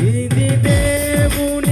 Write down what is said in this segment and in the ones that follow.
ఇది దేవుని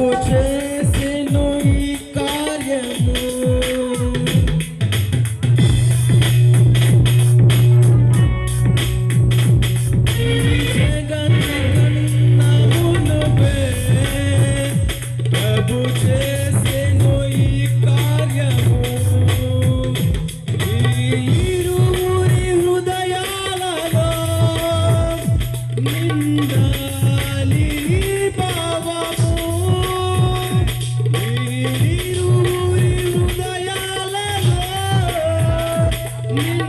不觉